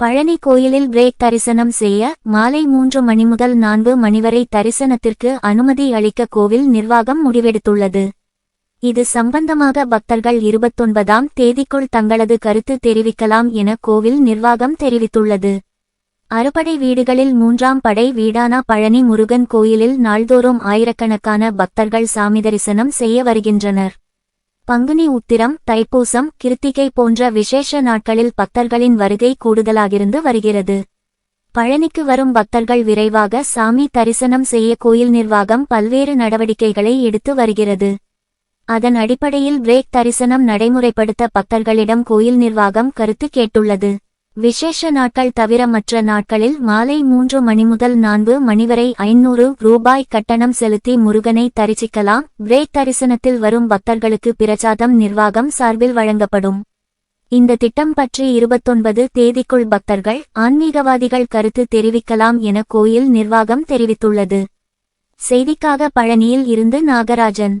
பழனி கோயிலில் பிரேக் தரிசனம் செய்ய மாலை மூன்று மணி முதல் நான்கு மணி வரை தரிசனத்திற்கு அனுமதி அளிக்க கோவில் நிர்வாகம் முடிவெடுத்துள்ளது. இது சம்பந்தமாக பக்தர்கள் இருபத்தொன்பதாம் தேதிக்குள் தங்களது கருத்து தெரிவிக்கலாம் என கோவில் நிர்வாகம் தெரிவித்துள்ளது. அறுபடை வீடுகளில் மூன்றாம் படை வீடான பழனி முருகன் கோயிலில் நாள்தோறும் ஆயிரக்கணக்கான பக்தர்கள் சாமி தரிசனம் செய்ய வருகின்றனர். பங்குனி உத்திரம் தைப்பூசம் கிருத்திகை போன்ற விசேஷ நாட்களில் பக்தர்களின் வருகை கூடுதலாகிருந்து வருகிறது. பழனிக்கு வரும் பக்தர்கள் விரைவாக சாமி தரிசனம் செய்ய கோயில் நிர்வாகம் பல்வேறு நடவடிக்கைகளை எடுத்து வருகிறது. அதன் அடிப்படையில் பிரேக் தரிசனம் நடைமுறைப்படுத்த பக்தர்களிடம் கோயில் நிர்வாகம் கருத்து கேட்டுள்ளது. விசேஷ நாட்கள் தவிர மற்ற நாட்களில் மாலை மூன்று மணி முதல் நான்கு மணி வரை ஐநூறு ரூபாய் கட்டணம் செலுத்தி முருகனை தரிசிக்கலாம். பிரேக் தரிசனத்தில் வரும் பக்தர்களுக்கு பிரசாதம் நிர்வாகம் சார்பில் வழங்கப்படும். இந்த திட்டம் பற்றி இருபத்தொன்பது தேதிக்குள் பக்தர்கள் ஆன்மீகவாதிகள் கருத்து தெரிவிக்கலாம் என கோயில் நிர்வாகம் தெரிவித்துள்ளது. செய்திக்காக பழனியில் இருந்து நாகராஜன்.